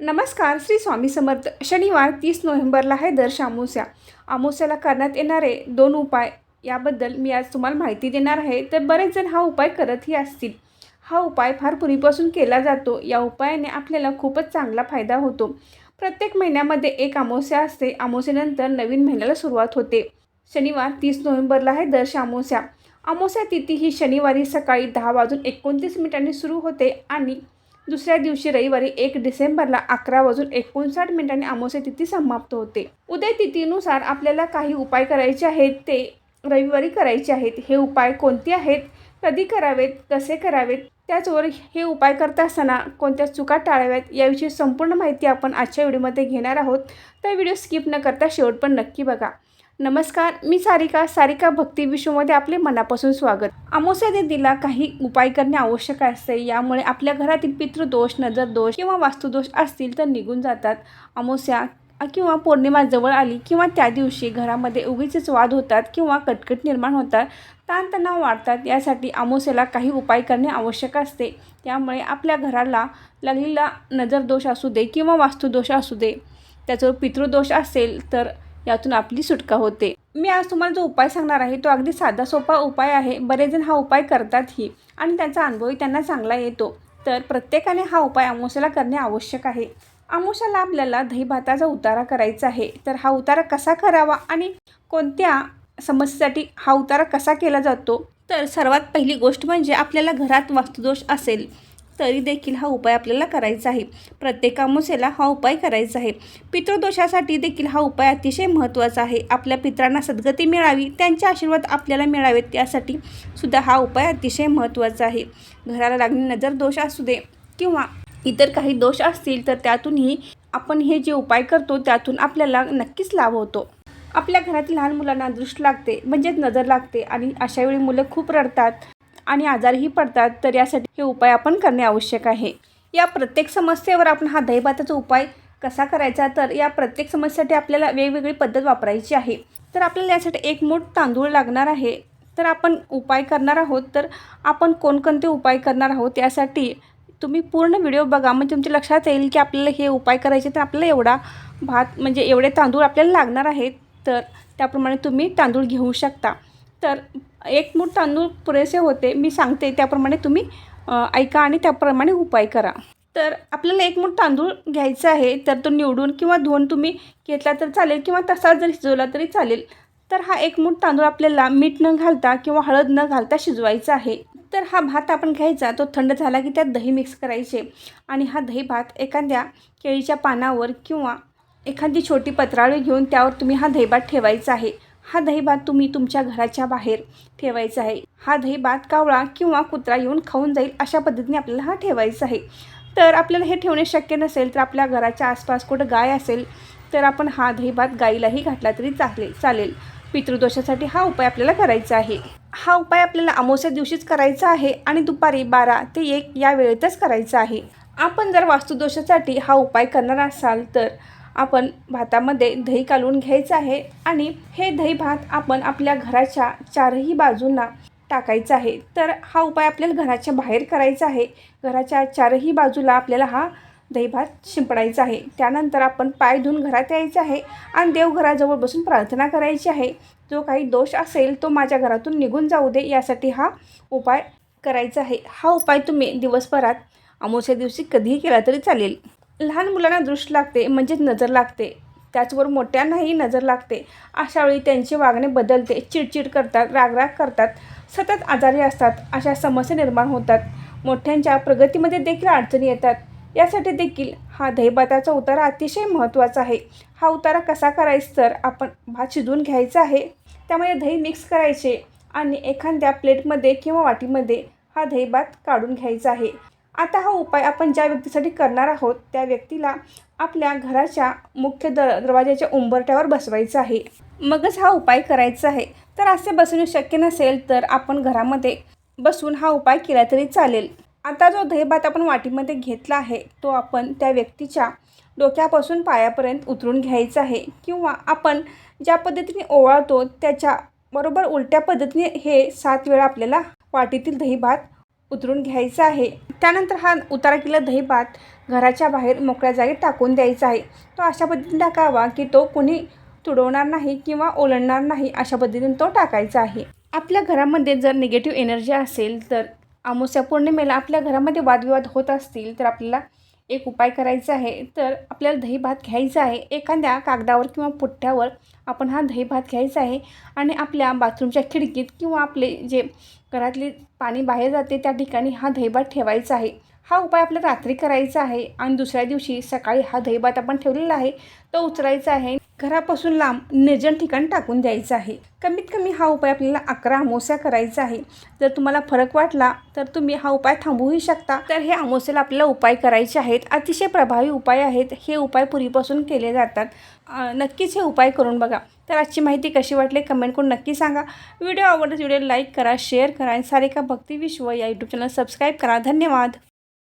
नमस्कार श्री स्वामी समर्थ. शनिवार तीस नोव्हेंबरला आहे दर अमोस्या अमोस्याला करण्यात येणारे दोन उपाय याबद्दल मी आज तुम्हाला माहिती देणार आहे तर बरेच जण हा उपाय करतही असतील. हा उपाय फार पूर्वीपासून केला जातो. या उपायाने आपल्याला खूपच चांगला फायदा होतो. प्रत्येक महिन्यामध्ये एक अमावस्या असते. अमावस्येनंतर नवीन महिन्याला सुरुवात होते. शनिवार तीस नोव्हेंबरला आहे दर अमावस्या अमावस्या तिथी ही शनिवारी सकाळी दहा वाजून एकोणतीस मिनिटांनी सुरू होते आणि दुसऱ्या दिवशी रविवारी एक डिसेंबरला अकरा वाजून एकोणसाठ मिनिटांनी अमावस्या तिथी समाप्त होते. उदय तिथीनुसार आपल्याला काही उपाय करायचे आहेत ते रविवारी करायचे आहेत. हे उपाय कोणते आहेत? कधी करावेत? कसे करावेत? त्याचवर हे उपाय करत असताना कोणत्या चुका टाळाव्यात? याविषयी संपूर्ण माहिती आपण आजच्या व्हिडिओमध्ये घेणार आहोत. तर व्हिडिओ स्किप न करता शेवट पण नक्की बघा. नमस्कार मी सारिका सारिका भक्ती विश्वमध्ये आपले मनापासून स्वागत. अमावस्या दिला काही उपाय करणे आवश्यक असते यामुळे आपल्या घरातील पितृदोष नजरदोष किंवा वास्तुदोष असतील तर निघून जातात. अमोस्या किंवा पौर्णिमा जवळ आली किंवा त्या दिवशी घरामध्ये उगीचेच वाद होतात किंवा कटकट निर्माण होतात ताणतणाव वाढतात यासाठी अमावस्याला काही उपाय करणे आवश्यक असते. त्यामुळे आपल्या घराला लागलेला नजरदोष असू दे किंवा वास्तुदोष असू दे त्याचं पितृदोष असेल तर यातून आपली सुटका होते. मी आज तुम्हाला जो उपाय सांगणार आहे तो अगदी साधा सोपा उपाय आहे. बरेच जण हा उपाय करतातही आणि त्याचा अनुभवही त्यांना चांगला येतो. तर प्रत्येकाने हा उपाय अमावस्याला करणे आवश्यक आहे. अमावस्याला आपल्याला दहीभाताचा उतारा करायचा आहे. तर हा उतारा कसा करावा आणि कोणत्या समस्येसाठी हा उतारा कसा केला जातो? तर सर्वात पहिली गोष्ट म्हणजे आपल्याला घरात वास्तुदोष असेल. तरी देखील हा उपाय आपल्याला करायचा आहे. प्रत्येक अमुसेला हा उपाय करायचा आहे. पितृदोषासाठी देखील हा उपाय अतिशय महत्त्वाचा आहे. आपल्या पित्रांना सद्गती मिळावी त्यांचे आशीर्वाद आपल्याला मिळावेत यासाठी सुद्धा हा उपाय अतिशय महत्त्वाचा आहे. घराला लागणे नजर दोष असू दे किंवा इतर काही दोष असतील तर त्यातूनही आपण हे जे उपाय करतो त्यातून आपल्याला नक्कीच लाभ होतो. आपल्या घरातील लहान मुलांना दृष्ट लागते म्हणजेच नजर लागते आणि अशावेळी मुलं खूप रडतात. आणि आजारही पडतात तर यासाठी हे उपाय आपण करणे आवश्यक आहे. या प्रत्येक समस्येवर आपण हा दहीभाताचा उपाय कसा करायचा? तर या प्रत्येक समस्येसाठी आपल्याला वेगवेगळी पद्धत वापरायची आहे. तर आपल्याला यासाठी एक मूठ तांदूळ लागणार आहे. तर आपण उपाय करणार आहोत. तर आपण कोणकोणते उपाय करणार आहोत यासाठी तुम्ही पूर्ण व्हिडिओ बघा. म्हणजे तुमच्या लक्षात येईल की आपल्याला हे उपाय करायचे तर आपल्याला एवढा भात म्हणजे एवढे तांदूळ आपल्याला लागणार आहेत. तर त्याप्रमाणे तुम्ही तांदूळ घेऊ शकता. तर एक मूठ तांदूळ पुरेसे होते मी सांगते त्याप्रमाणे तुम्ही ऐका आणि त्याप्रमाणे उपाय करा. तर आपल्याला एक मूठ तांदूळ घ्यायचा आहे तर तो निवडून किंवा धुवून तुम्ही घेतला तर चालेल किंवा तसा जर शिजवला तरी चालेल. तर हा एक मूठ तांदूळ आपल्याला मीठ न घालता किंवा हळद न घालता शिजवायचा आहे. तर हा भात आपण घ्यायचा तो थंड झाला की त्यात दही मिक्स करायचे आणि हा दही भात एखाद्या केळीच्या पानावर किंवा एखादी छोटी पत्रावळी घेऊन त्यावर तुम्ही हा दहीभात ठेवायचा आहे. हा दहीभात तुम्ही तुमच्या घराच्या बाहेर ठेवायचा आहे. हा दहीभात कावळा किंवा कुत्रा येऊन खाऊन जाईल अशा पद्धतीने आपल्याला हा ठेवायचा आहे. तर आपल्याला हे ठेवणे शक्य नसेल तर आपल्या घराच्या आसपास कुठं गाय असेल तर आपण हा दहीभात गाईलाही घातला तरी चालेल चालेल. पितृदोषासाठी हा उपाय आपल्याला करायचा आहे. हा उपाय आपल्याला अमावस्या दिवशीच करायचा आहे आणि दुपारी बारा ते एक या वेळेतच करायचा आहे. आपण जर वास्तुदोषासाठी हा उपाय करणार असाल तर आपण भातामध्ये दही कालून घ्यायचं आहे आणि हे दही भात आपण आपल्या घराच्या चारही बाजूंना टाकायचं आहे. तर हा उपाय आपल्याला घराच्या बाहेर करायचा आहे. घराच्या चारही बाजूला आपल्याला हा दहीभात शिंपडायचा आहे. त्यानंतर आपण पाय धुवून घरात यायचं आहे आणि देवघराजवळ बसून प्रार्थना करायची आहे. जो काही दोष असेल तो माझ्या घरातून निघून जाऊ दे यासाठी हा उपाय करायचा आहे. हा उपाय तुम्ही दिवसभरात अमावस्या दिवशी कधीही केला तरी चालेल. लहान मुलांना दृष्ट लागते म्हणजेच नजर लागते. त्याचवर मोठ्यांनाही नजर लागते. अशावेळी त्यांचे वागणे बदलते चिडचिड करतात रागराग करतात सतत आजारी असतात अशा समस्या निर्माण होतात. मोठ्यांच्या प्रगतीमध्ये देखील अडचणी येतात. यासाठी देखील हा दहीभाताचा उतारा अतिशय महत्त्वाचा आहे. हा उतारा कसा करायचा तर आपण भात शिजवून घ्यायचा आहे. त्यामध्ये दही मिक्स करायचे आणि एखाद्या प्लेटमध्ये किंवा वाटीमध्ये हा दहीभात काढून घ्यायचा आहे. आता हा उपाय आपण ज्या व्यक्तीसाठी करणार आहोत त्या व्यक्तीला आपल्या घराच्या मुख्य द दरवाजाच्या उंबरट्यावर बसवायचं आहे. मगच हा उपाय करायचा आहे. तर असे बसणे शक्य नसेल तर आपण घरामध्ये बसून हा उपाय केला तरी चालेल. आता जो दहीभात आपण वाटीमध्ये घेतला आहे तो आपण त्या व्यक्तीच्या डोक्यापासून पायापर्यंत उतरून घ्यायचा आहे किंवा आपण ज्या पद्धतीने ओवाळतो त्याच्या बरोबर उलट्या पद्धतीने हे सात वेळा आपल्याला वाटीतील दहीभात उतरून घ्यायचा आहे. त्यानंतर हा उतारा केलेला दहीभात घराच्या बाहेर मोकळ्या जागेत टाकून द्यायचा आहे. तो अशा पद्धतीने टाकावा की तो कोणी तुडवणार नाही किंवा ओलंडणार नाही अशा पद्धतीने तो टाकायचा आहे. आपल्या घरामध्ये जर निगेटिव्ह एनर्जी असेल तर अमावस्या पौर्णिमेला आपल्या घरामध्ये वादविवाद होत असतील तर आपल्याला एक उपाय करायचा आहे. तर आपल्याला दही भात घ्यायचा आहे. एखाद्या कागदावर किंवा पुठ्ठ्यावर आपण हा दही भात घ्यायचा आहे आणि आपल्या बाथरूमच्या खिडकीत किंवा आपले जे घरातली पाणी बाहेर जाते त्या ठिकाणी हा दहीभात ठेवायचा आहे. हा उपाय आपल्याला रात्री करायचा आहे आणि दुसऱ्या दिवशी सकाळी हा दहीभात आपण ठेवलेला आहे तो उचलायचा आहे. घरापासून लांब निर्जन ठिकाण टाकून द्यायचं आहे. कमीत कमी हा उपाय आपल्याला अकरा अमावस्या करायचा आहे. जर तुम्हाला फरक वाटला तर तुम्ही हा उपाय थांबवूही शकता. तर हे अमावस्याला आपल्याला उपाय करायचे आहेत. अतिशय प्रभावी उपाय आहेत. हे उपाय पूर्वीपासून केले जातात. नक्कीच हे उपाय करून बघा. तर आजची माहिती कशी वाटली कमेंट करून नक्की सांगा. व्हिडिओ आवडल्यास व्हिडिओ लाईक करा शेअर करा आणि सारिका भक्ती विश्व या यूट्यूब चॅनल सबस्क्राईब करा. धन्यवाद.